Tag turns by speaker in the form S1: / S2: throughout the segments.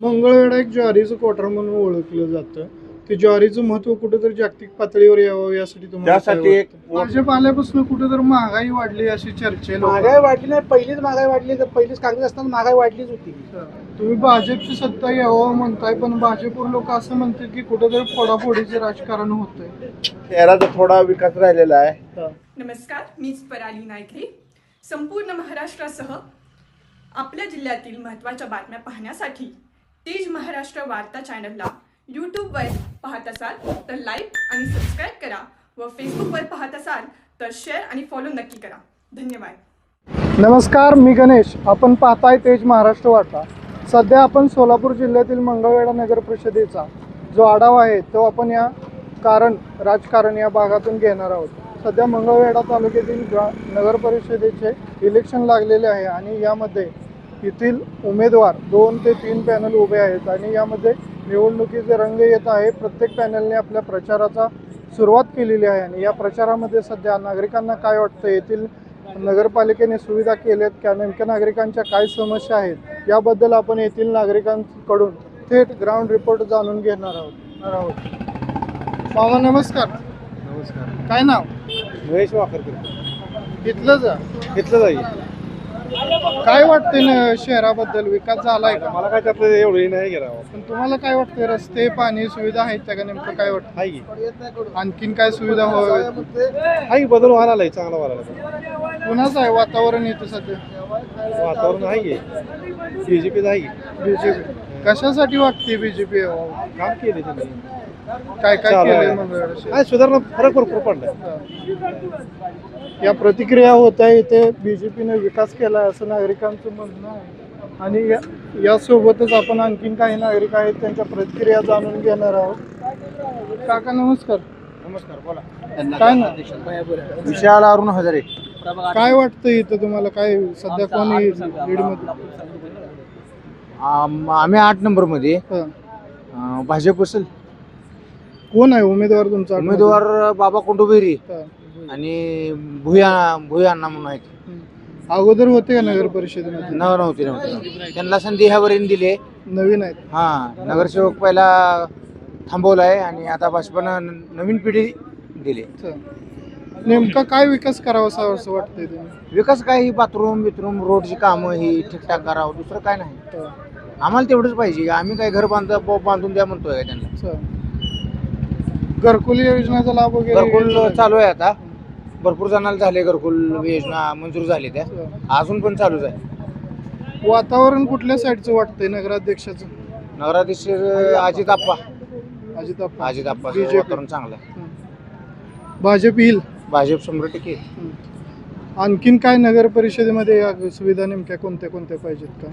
S1: मंगळवेढा एक ज्वारीचं कोठार म्हणून ओळखलं जातं. ते ज्वारीचं महत्त्व कुठेतरी जागतिक पातळीवर यावं यासाठी तुम्हाला काय
S2: त्यासाठी एक
S1: वाटतं? भाजप आल्यापासून कुठेतरी महागाई वाढली अशी चर्चा आहे.
S3: महागाई वाढली नाही पहिलीच महागाई वाढली तर पहिलीच काँग्रेस असताना महागाई वाढलीच होती.
S1: तुम्ही भाजपची सत्ता यावं म्हणताय पण भाजपवर लोक असं म्हणतात की कुठेतरी फोडाफोडीचे राजकारण होतंय.
S2: शहराचा थोडा विकास राहिलेला आहे.
S4: नमस्कार मीच पराली नायकरी. संपूर्ण महाराष्ट्रासह आपल्या जिल्ह्यातील महत्त्वाच्या बातम्या पाहण्यासाठी तेज महाराष्ट्र वार्ता चॅनलला यूट्यूबवर पाहत असाल तर लाईक आणि सबस्क्राईब करा व फेसबुकवर पाहत असाल तर शेअर आणि फॉलो नक्की करा. धन्यवाद.
S1: नमस्कार मी गणेश. आपण पाहताय तेज महाराष्ट्र वार्ता. सध्या आपण सोलापूर जिल्ह्यातील मंगळवेढा नगर परिषदेचा जो आढावा आहे तो आपण या कारण राजकारण या भागातून घेणार आहोत. सध्या मंगळवेढा तालुक्यातील नगर परिषदेचे इलेक्शन लागलेले आहे आणि यामध्ये येथील उमेदवार दोन ते तीन पॅनल उभे आहेत आणि यामध्ये निवडणुकीचे रंग येत आहे. प्रत्येक पॅनलने आपल्या प्रचाराचा सुरुवात केलेली आहे आणि या प्रचारामध्ये सध्या नागरिकांना काय वाटतं? येथील नगरपालिकेने सुविधा केल्यात का? नेमक्या नागरिकांच्या काय समस्या आहेत? याबद्दल आपण येथील नागरिकांकडून थेट ग्राउंड रिपोर्ट जाणून घेणार आहोत. आहोत. मामा नमस्कार.
S2: नमस्कार.
S1: काय नाव?
S2: महेश वाकरकर.
S1: इथलंच आहे.
S2: घेतलं जाईल
S1: काय वाटतंय ना शहराबद्दल? विकास झालाय का?
S2: मला काय त्यातलं एवढंही नाही गेला
S1: पण तुम्हाला काय वाटतंय रस्ते पाणी सुविधा आहेत त्या का? नेमकं काय वाटतं
S2: हाय की.
S1: आणखीन काय सुविधा व्हावी
S2: हाय की बदल व्हायला आलाय चांगला व्हायला लागला
S1: कुणाच आहे वातावरण इथं सध्या?
S2: वातावरण आहे की. बीजेपीचं आहे की.
S1: बीजेपी कशासाठी वाटते बीजेपी
S2: काम केले त्यांनी.
S1: काय काय
S2: चालू आहे.
S1: केलंय मंगळवेढा शहरात?
S2: काय सुधारणा फरक भरपूर पडलाय.
S1: या प्रतिक्रिया होत आहे इथे बीजेपीने विकास केला असं नागरिकांचं म्हणणं आहे. आणि या यासोबतच आपण आणखीन काही नागरिक आहेत त्यांच्या प्रतिक्रिया जाणून घेणार आहोत. काका नमस्कार.
S2: नमस्कार बोला.
S1: काय ना?
S2: विशाल अरुण हजारे.
S1: काय वाटतं इथं तुम्हाला? काय सध्या कोण येईल लीडमध्ये
S3: आम्ही आठ नंबरमध्ये
S1: हा.
S3: भाजप असेल.
S1: कोण आहे उमेदवार तुमचा?
S3: उमेदवार बाबा कोंडोबेरी.
S1: हा.
S3: आणि भुया भुया अण्णा म्हणून आहेत.
S1: अगोदर होते का नगर परिषदेमध्ये?
S3: नव नव्हते नव्हते. त्यांना संधी ह्यावरील दिले
S1: नवीन आहेत.
S3: हा नगरसेवक पहिला थांबवलाय आणि आता भाजपनं न- नवीन पिढी दिली.
S1: अच्छा. नेमका काय विकास करावा असं असं वाटतंय तुम्ही?
S3: विकास काय ही बाथरूम बिथरूम रोडची कामं ही ठीकठाक करावं दुसरं काय नाही.
S1: हा.
S3: आम्हाला तेवढंच पाहिजे. आम्ही काय घर बांध बांधून द्या म्हणतोय का त्यांना?
S1: अच्छा. घरकुल योजनेचा लाभ वगैरे
S3: घरकुल चालू आहे आता भरपूर जणांना झाले घरकुल योजना मंजूर झाली त्या. अजून पण चालूच आहे
S1: वातावरण कुठल्या साईडचं वाटतंय नगराध्यक्षाचं
S3: नगराधीश अजित आप्पा
S1: अजित आप्पा.
S3: अजित आप्पा
S1: BJP.
S3: वातावरण चांगलं आहे.
S1: भाजप येईल
S3: भाजप शंभर टक्के.
S1: आणखीन काय नगर परिषदेमध्ये या सुविधा नेमक्या कोणत्या कोणत्या पाहिजेत का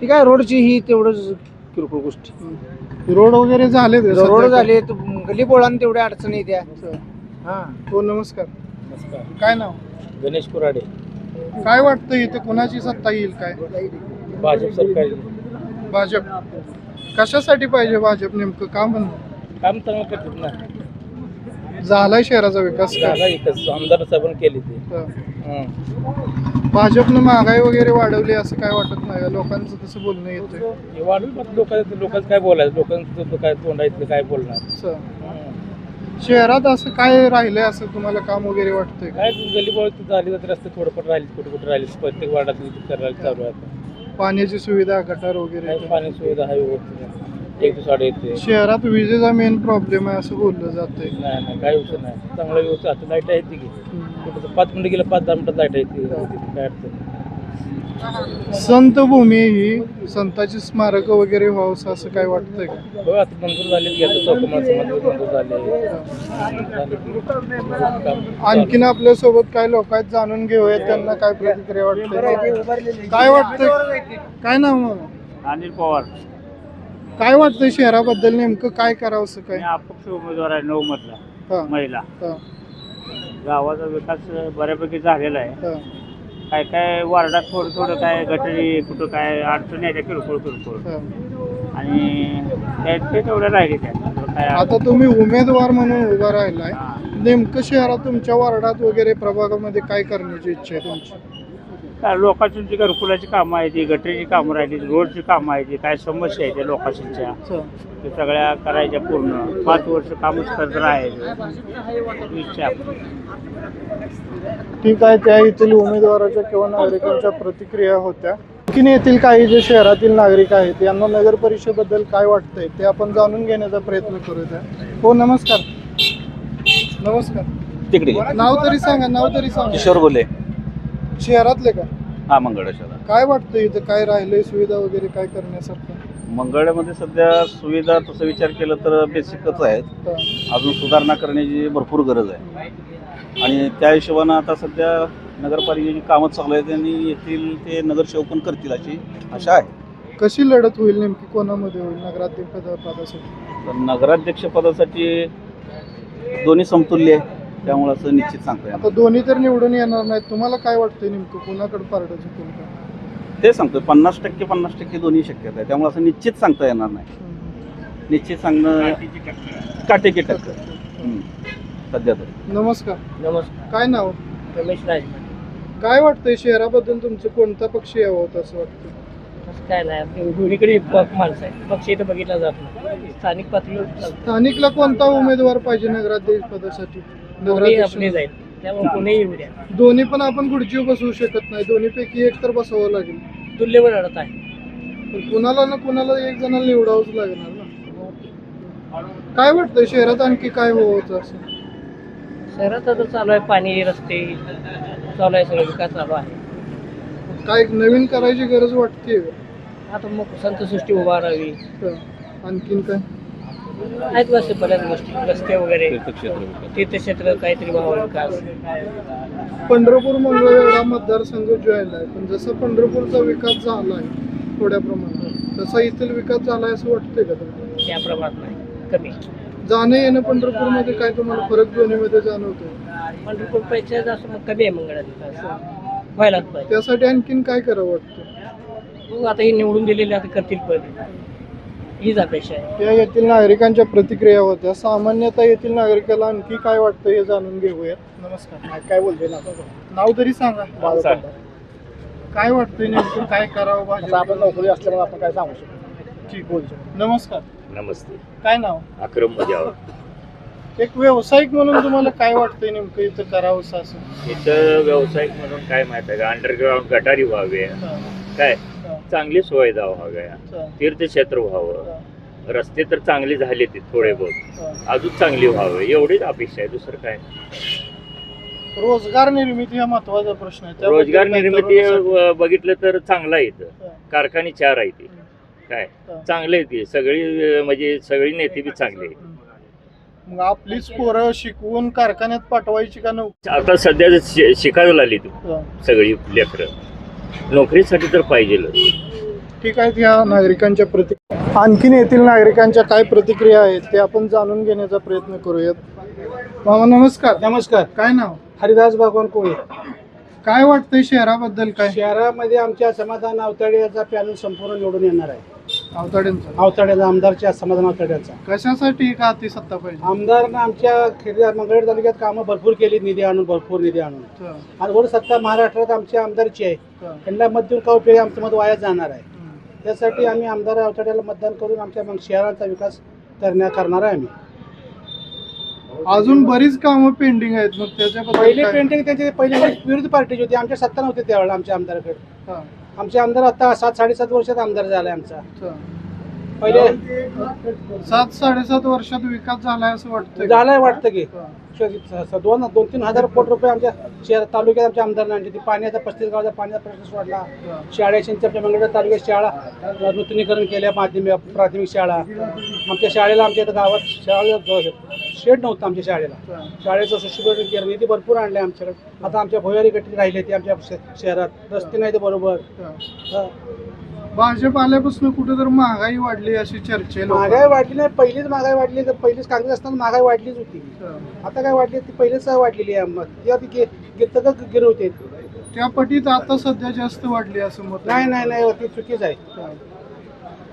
S3: ही काय रोडची ही तेवढंच किरकोळ गोष्टी.
S1: रोड वगैरे झाले
S3: रोड झाले तर गली बोळान तेवढ्या अडचणी येत्या हा.
S1: हो नमस्कार. काय नाव?
S5: गणेश कुराडे.
S1: काय वाटतं इथे कोणाची सत्ता येईल काय?
S5: भाजप सरकार
S1: भाजप. कशासाठी पाहिजे भाजप नेमकं? का म्हणून?
S5: काम चांगलं करतात ना.
S1: झालाय शहराचा विकास का?
S5: जागा एकच आमदार साहेबांनी केली ते
S1: हं.
S5: हं.
S1: भाजपनं महागाई वगैरे वाढवली असं काय वाटत नाही का? लोकांचं तसं बोलणं येतंय
S5: हे वाढून लोकांचं लोकांचं काय बोलायचं लोकांचं तो काय तोंडायचं काय बोलणार
S1: असं.
S5: हं.
S1: शहरात असं काय राहिलंय असं तुम्हाला काम वगैरे वाटतंय का?
S5: काय गलीबोळ झाली तर रस्ते थोडंफार राहिले कुठे कुठे राहिले प्रत्येक वार्डात करायला चालू आहे आता
S1: पाण्याची सुविधा गटार वगैरे
S5: काही पाणी सुविधा आहे व्यवस्थित एक दिवसाडे येते
S1: शहरात विजेचा मेन प्रॉब्लेम आहे असं बोललं जातंय.
S5: नाही नाही काय विषय नाही. चांगला व्यवस्थित आता लाइट आहे ती. की कुठं पाच मिनिटं गेलं पाच दहा मिनिटात लाइट आहे ती. काय अडचण.
S1: संत भूमी ही संताची स्मारक वगैरे व्हावं असं काय वाटतंय का?
S5: हो आता मंजूर झाले की आता चौकमाळ समाज मंजूर झाले.
S1: आणखीन आपल्यासोबत काय लोक आहेत जाणून घेऊयात त्यांना काय प्रतिक्रिया वाटते काय वाटतंय? काय नाव मग?
S6: अनिल पवार.
S1: काय वाटतंय शहराबद्दल नेमकं काय करावं असं काय?
S6: अपक्ष उमेदवार आहे नऊ मधला
S1: हा,
S6: महिला.
S1: हा,
S6: गावाचा विकास बऱ्यापैकी झालेला आहे.
S1: हा.
S6: काय काय वार्डात थोडं थोडं काय गटरी कुठं काय अडचणी आहे त्या किरकोळ किरकोळ.
S1: हा.
S6: आणि त्या- ते तेवढं राहिले त्या काय
S1: आता तुम्ही उमेदवार म्हणून उभा राहिलाय.
S6: हा.
S1: नेमकं शहरात तुमच्या वार्डात वगैरे प्रभागामध्ये काय करण्याची इच्छा आहे तुमची?
S7: काय लोकांची घरकुलाची कामं आहेत ती गटरीची कामं राहिली रोडची कामं आहेत ती काय समस्या आहेत त्या लोकांच्या. ते सगळ्या करायच्या पूर्ण. पाच वर्ष कामच करत राहायचं. इच्छा.
S1: ठीक आहे त्या येथील उमेदवाराच्या किंवा नागरिकांच्या प्रतिक्रिया होत्या. आणखीन येथील काही जे शहरातील नागरिक आहेत यांना नगर परिषदेबद्दल काय वाटतंय ते आपण जाणून घेण्याचा प्रयत्न करूया. हो नमस्कार. नमस्कार.
S5: तिकडे.
S1: नाव तरी सांगा नाव तरी सांगा.
S5: किशोर बोले.
S1: शहरातले का?
S5: हा मंगळवेढा
S1: काय वाटतं इथं? काय राहिलंय सुविधा वगैरे काय करण्यासारखं?
S5: मंगळवेढ्यामध्ये सध्या सुविधा तसं विचार केला तर बेसिकच आहेत.
S1: हा.
S5: अजून सुधारणा करण्याची भरपूर गरज आहे. आणि त्या हिशोबानं आता सध्या नगरपालिकेची कामं चालू आहेत आणि येथील ते नगरसेवक पण करतील अशी आशा आहे.
S1: कशी लढत होईल नेमकी? कोणामध्ये होईल? नगराध्यक्ष पदा- पदासाठी?
S5: तर नगराध्यक्ष पदासाठी दोन्ही समतुल्य आहे. त्यामुळे असं निश्चित सांगता येणार
S1: आता दोन्ही तर निवडून येणार नाहीत. तुम्हाला काय वाटतंय नेमकं? कोणाकडे पारडं का
S5: ते सांगतोय. पन्नास टक्के पन्नास टक्के दोन्ही शक्यता आहे. त्यामुळे असं निश्चित सांगता येणार नाही. निश्चित सांगणं काटेकी टक्कर. सध्या तरी.
S1: नमस्कार.
S8: नमस्कार.
S1: काय नाव?
S8: रमेश राजमाने
S1: काय वाटतंय? शहराबद्दल तुमचं कोणता पक्ष यावं होतं असं वाटतं
S8: असं काय नाही. दोन्हीकडे पक्ष माणसं आहे पक्ष इथं बघितला जात नाही. स्थानिक पातळीवर चालतं.
S1: स्थानिकला कोणता उमेदवार पाहिजे नगराध्यक्ष पदासाठी
S8: आपले जाईल. त्यामुळे कोणीही येऊ द्या.
S1: दोन्ही पण आपण खुर्चीवर बसवू शकत नाही. दोन्ही पैकी एक तर बसवावं लागेल.
S8: तुल्यबळ लढत आहे.
S1: पण कुणाला ना कुणाला एक जणाला निवडावंच लागणार ना. काय वाटतंय शहरात आणखी काय होतं असं?
S8: शहरात आता चालू आहे पाणी रस्ते चालू आहे सगळं विकास चालू आहे.
S1: काय नवीन करायची गरज वाटते
S8: आता मग संतसृष्टी उभारावी.
S1: आणखीन काय?
S8: आहेत बस बऱ्याच गोष्टी. रस्ते वगैरे तीर्थक्षेत्र काहीतरी व्हावं विकास
S1: पंढरपूर मंगळवेढा मतदारसंघ जॉईन आहे. पण जसं पंढरपूरचा विकास झाला आहे थोड्या प्रमाणात तसा इथील विकास झालाय असं वाटतंय का तुम्हाला?
S8: त्या प्रमाणात नाही. कमी.
S1: जाणं येणं पंढरपूरमध्ये काय तुम्हाला फरक दोन्हीमध्ये जाणवतोय?
S8: पंढरपूर पैसे जास्त मग कमी आहे मंगळात विकास व्हायलाच पाहिजे.
S1: त्यासाठी आणखीन काय करावं वाटतं?
S8: मग आता हे निवडून दिलेले आता करतील पण. हीच अपेक्षा आहे.
S1: या येथील नागरिकांच्या प्रतिक्रिया होत्या. सामान्यतः येथील नागरिकाला आणखी काय वाटतं हे जाणून घेऊयात. नमस्कार. काय बोलते ना नाव तरी सांगा. काय वाटतंय नेमकं? काय करावं भाजप? आपण नोकरी असल्यामुळे आपण काय सांगू शकतो ठीक बोल नमस्कार.
S7: नमस्ते.
S1: काय नाव?
S7: अक्रम मजावर
S1: एक व्यावसायिक म्हणून तुम्हाला काय वाटतंय नेमकं इथं करावं असं?
S7: इथं व्यावसायिक म्हणून काय माहिती आहे का? अंडरग्राऊंड गटारी व्हावे. काय? चांगली सुविधा व्हाव्या
S1: हा,
S7: तीर्थक्षेत्र व्हावं.
S1: हा,
S7: रस्ते तर चांगले झाले ते थोडे बहुत.
S1: हा.
S7: अजून चांगली व्हावे. एवढीच अपेक्षा आहे. दुसरं काय?
S1: रोजगार निर्मिती हा महत्त्वाचा प्रश्न आहे.
S7: रोजगार निर्मिती बघितलं तर चांगला आहे इथं. कारखाने चार आहे ते काय. चांगले आहे ते सगळी म्हणजे सगळी नेते बी चांगली आहे
S1: मग आपलीच पोरं शिकवून कारखान्यात पाठवायची का नव्हती
S7: आता सध्या शिकायला लागली तू. सगळी लेकरं. नोकरीसाठी तर पाहिजे
S1: ठीक आहे या नागरिकांच्या प्रति आणखीन येथील नागरिकांच्या काय प्रतिक्रिया आहेत ते आपण जाणून घेण्याचा प्रयत्न करूयात. मामा नमस्कार.
S9: नमस्कार.
S1: काय नाव?
S9: हरिदास भगवान कोळी.
S1: काय वाटतंय शहराबद्दल काय?
S9: शहरामध्ये आमच्या समाधान अवताड्याचा पॅनल संपूर्ण निवडून येणार आहे.
S1: अवताड्यांचं
S9: अवताड्याचा आमदारच्या समाधान अवताड्याचा
S1: कशासाठी का ती सत्ता पाहिजे?
S9: आमदारनं आमच्या खेड्या मंगळवेढ तालुक्यात कामं भरपूर केली निधी आणून भरपूर निधी आणून.
S1: हं,
S9: आणि वर सत्ता महाराष्ट्रात आमची आमदारची आहे. त्यांना मत देऊन का उपयोग? आमचं मत वाया जाणार आहे. त्यासाठी आम्ही आमदार अवताड्याला मतदान करून आमच्या मग शहराचा विकास करण्या करणार आहे आम्ही.
S1: अजून बरीच कामं पेंडिंग आहेत मग त्याच्याबद्दल
S9: पहिले? पेंटिंग त्यांची पहिली विरोधी पार्टीची होती. आमच्या सत्ता नव्हती त्यावेळेला आमच्या आमदाराकडे. आमचे आमदार आता सात साडेसात वर्षात आमदार झाला आमचा. पहिले
S1: सात साडेसात वर्षात विकास झालाय असं वाटतंय
S9: झालंय वाटतं की. दोन दोन तीन हजार कोटी रुपये आमच्या शहर तालुक्यात आमच्या आमदारांना आणले ती पाण्याचा पस्तीस गावाचा पाण्याचा प्रश्न सोडला. शाळेच्या आमच्या मंगळवेढा तालुक्यात शाळा नूतनीकरण केल्या माध्यमिक प्राथमिक शाळा. आमच्या शाळेला आमच्या इथं गावात शाळेला शेड नव्हतं आमच्या शाळेला. शाळेचं सुशोभीकरण केलं निधी भरपूर आणले आमच्याकडे. आता आमच्या भुयारी गटी राहिले ते आमच्या शहरात. रस्ते नाही ते बरोबर.
S1: भाजप आल्यापासून कुठे तर महागाई वाढली अशी चर्चा आहे लोकांत.
S9: महागाई वाढली नाही पहिलीच महागाई वाढली तर पहिलीच काँग्रेस असताना महागाई वाढलीच होती.
S1: हं.
S9: आता काय वाढली ती पहिलेच वाढलेली आहे. मग ती आधी गे- गिरतं का गिर होते.
S1: त्या पटीत आता सध्या जास्त वाढली असं मत
S9: नाही नाही नाही ती चुकीच आहे.
S1: हं.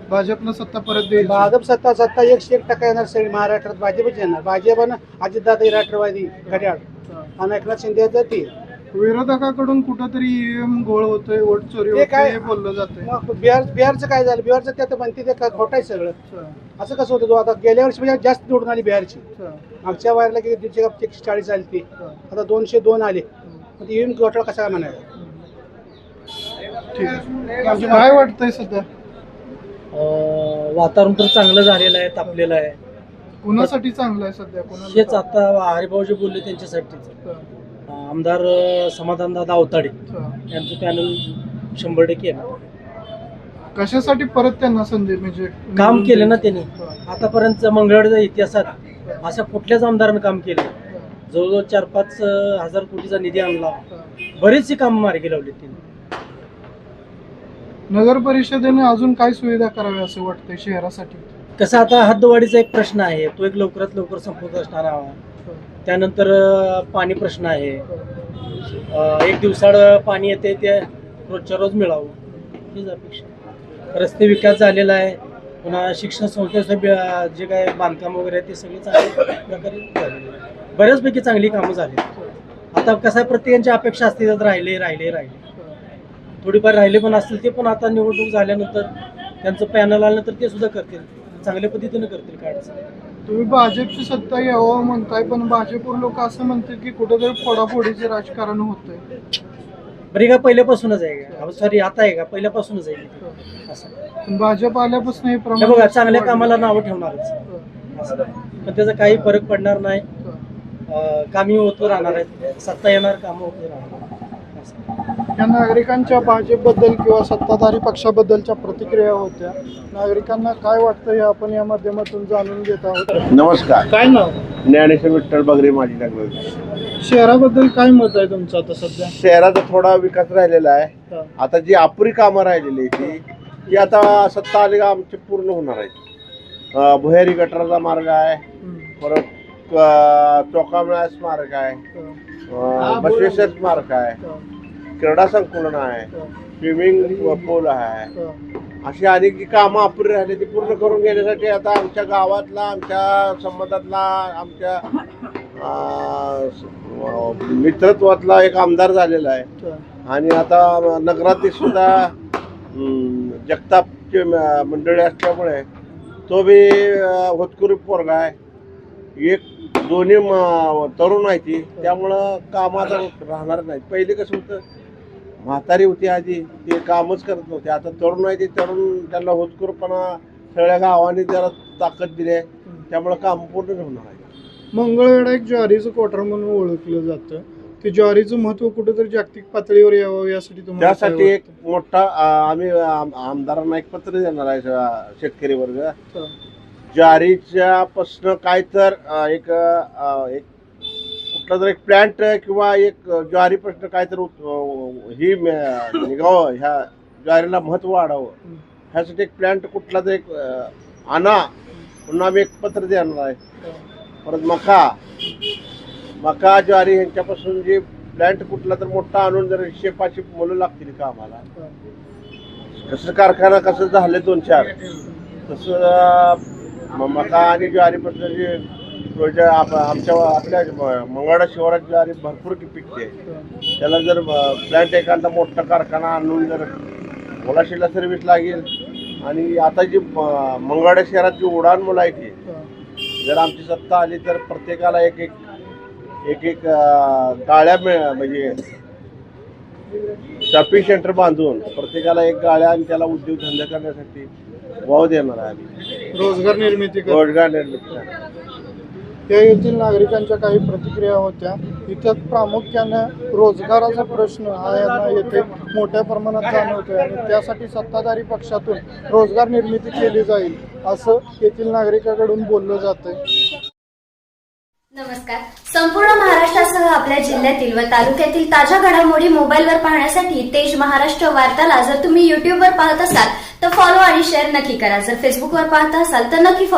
S1: भाजपला सत्ता परत द्यायची.
S9: भाजप सत्ता सत्ता एकशे एक टक्का येणार सगळी महाराष्ट्रात भाजपच येणार. भाजपनं अजितदादा राष्ट्रवादी घड्याळ.
S1: हं.
S9: आणि एकनाथ शिंदे जातील
S1: विरोधकाकडून कुठंतरी ईव्हीएम गोळ होतोय वोट चोरी
S9: ते
S1: होते
S9: काय-
S1: हे बोललं जातंय.
S9: मग बिहार बिहारचं काय झालं? बिहारचं त्यात म्हणते ते काय खोटं आहे सगळं. असं कसं होतं तो आता गेल्या वर्षी म्हणजे जास्त निवडून आली बिहारची. मागच्या वायरला किती दीडशे का एकशे चाळीस आली ती. आता दोनशे दोन आले. मग ईव्हीएम घोटाळा कसा काय म्हणायचा
S1: ठीक आहे. काय वाटतंय सध्या?
S8: अं, वातावरण तर चांगलं झालेलं आहे तापलेलं आहे.
S1: कुणासाठी चांगलं आहे सध्या? कुणाला
S8: हेच आता हरिभाऊ जे बोलले त्यांच्यासाठीच. आमदार समाधानदादा अवताडे यांचं पॅनल शंभर टक्के येणार.
S1: कशासाठी परत त्यांना संधी म्हणजे
S8: काम केलं ना त्यांनी. आतापर्यंत मंगळवारच्या इतिहासात अशा कुठल्याच आमदारानं काम केलं जवळजवळ चार पाच हजार कोटीचा निधी आणला. बरेचसे काम मार्गी लावले त्यांनी.
S1: नगर परिषदेने अजून काय सुविधा कराव्या असं वाटतंय शहरासाठी?
S8: कसं आता हद्दवाढीचा एक प्रश्न आहे. तो एक लवकरात लवकर संपत असणार आहे त्यानंतर पाणी प्रश्न आहे. एक दिवसाड पाणी येते ते रोजच्या रोज मिळावं. हीच अपेक्षा रस्ते विकास झालेला आहे. पुन्हा शिक्षण संस्थेचं बी- जे काय बांधकाम वगैरे आहे ते सगळे चांगल्या प्रकारे बऱ्याचपैकी चांगली कामं झाली आता कसं आहे प्रत्येकांची अपेक्षा असते त्यात राहिले राहिले राहिले. थोडीफार राहिले पण असतील ते पण आता निवडणूक झाल्यानंतर त्यांचं पॅनल आलं तर ते सुद्धा करतील. चांगल्या पद्धतीनं करतील काय
S1: तुम्ही भाजपची सत्ता यावं म्हणताय पण भाजपूर लोक असं म्हणतात की कुठेतरी फोडाफोडीचे राजकारण होतंय.
S8: बरं हे का पहिल्यापासूनच आहे का? सॉरी आता आहे का? पहिल्यापासूनच आहे. असं.
S1: पण भाजप आल्यापासून हे
S8: हे
S1: प्रमाण
S8: बघा चांगल्या कामाला नावं ठेवणारच. असं. पण त्याचा काही फरक पडणार नाही. अं, कामी होत राहणार आहेत. सत्ता येणार कामं होत राहणार असं.
S1: या नागरिकांच्या भाजपबद्दल किंवा सत्ताधारी पक्षाबद्दलच्या प्रतिक्रिया होत्या. नागरिकांना काय वाटतं हे आपण या माध्यमातून जाणून घेत आहोत.
S10: नमस्कार.
S1: काय नाव?
S10: ज्ञानेश्वर विठ्ठल बगरे माझी नगर
S1: शहराबद्दल काय मत आहे तुमचं आता सध्या?
S10: शहराचा थोडा विकास राहिलेला आहे.
S1: हा.
S10: आता जी अपुरी कामं राहिलेली आहे ती ती आता सत्ता आली का आमची पूर्ण होणार आहेत. अं, भुयारी गटाराचा मार्ग आहे.
S1: हम्म.
S10: परत चोकामेळा स्मारक आहे. अं, बसवेश्वर स्मारक आहे. क्रीडा संकुलन आहे स्विमिंग पूल आहे. अशी अनेक जी कामं अपुरी राहिली ती पूर्ण करून घेण्यासाठी आता आमच्या गावातला आमच्या संबंधातला आमच्या मित्रत्वातला एक आमदार झालेला आहे. आणि आता नगराध्यक्ष सुद्धा जगतापचे मंडळी असल्यामुळे तो बी होतकुरी पोरगा आहे. एक दोन्ही म- तरुण आहे ती. त्यामुळं कामात राहणार नाही पहिले कसं होतं म्हातारी होती आधी ते कामच करत नव्हते. आता तरुण आहे ते तरुण त्यांना होतकरपणा सगळ्या गावाने त्याला ताकद दिली आहे. त्यामुळं काम पूर्ण होणार आहे.
S1: मंगळवेढा एक ज्वारीचं कोटर म्हणून ओळखलं जातं. ते ज्वारीचं महत्त्व कुठेतरी जागतिक पातळीवर यावं यासाठी तुम्हाला काय
S10: त्यासाठी एक
S1: वाटतं?
S10: मोठा आम्ही आम- आमदारांना एक पत्र देणार आहे शेतकरी वर्ग. ज्वारीच्या पासन काय तर अं, एक अं, एक कुठला तर एक प्लॅन्ट किंवा एक ज्वारी प्रश्न काय तर ही निघावं ह्या ज्वारीला महत्त्व वाढावं. ह्यासाठी एक प्लॅन्ट कुठला तर एक आणा. पुन्हा आम्ही एक पत्र देणार आहे. परत मका. मका ज्वारी ह्यांच्यापासून जे प्लॅन्ट कुठला तर मोठा आणून जर एकशे पाचशे मुलं लागतील का आम्हाला? कसं कारखाना कसं झालं दोन चार? तसं मका आणि ज्वारीपासून जे रोजच्या आप- आमच्या आपल्या मंगळा शिवारात ज्वारी भरपूर पिकते त्याला जर प्लॅन्ट एखादा मोठा कारखाना आणून जर मुलाशीला सर्व्हिस लागेल. आणि आता जी मंगळा शहरात जी उडान मुलं आहेत ती जर आमची सत्ता आली तर प्रत्येकाला एक एक एक एक गाळ्या मिळ म्हणजे शॉपिंग सेंटर बांधून प्रत्येकाला एक गाळ्या आणि त्याला उद्योगधंदे करण्यासाठी वाव देणार आहे आम्ही.
S1: रोजगार निर्मिती
S10: रोजगार निर्मिती.
S1: या येथील नागरिकांच्या काही प्रतिक्रिया होत्या. इथं प्रामुख्यानं रोजगाराचा प्रश्न हा यांना येथे मोठ्या प्रमाणात जाणवतोय आणि त्यासाठी सत्ताधारी पक्षातून रोजगार निर्मिती केली जाईल असं येथील नागरिकाकडून बोललं जातंय.
S11: नमस्कार. संपूर्ण महाराष्ट्रासह आपल्या जिल्ह्यातील व तालुक्यातील ताज्या घडामोडी मोबाईलवर पाहण्यासाठी तेज महाराष्ट्र वार्ताला जर तुम्ही युट्यूबवर पाहत असाल तर फॉलो आणि शेअर नक्की करा. जर फेसबुकवर पाहत असाल तर नक्की फॉलो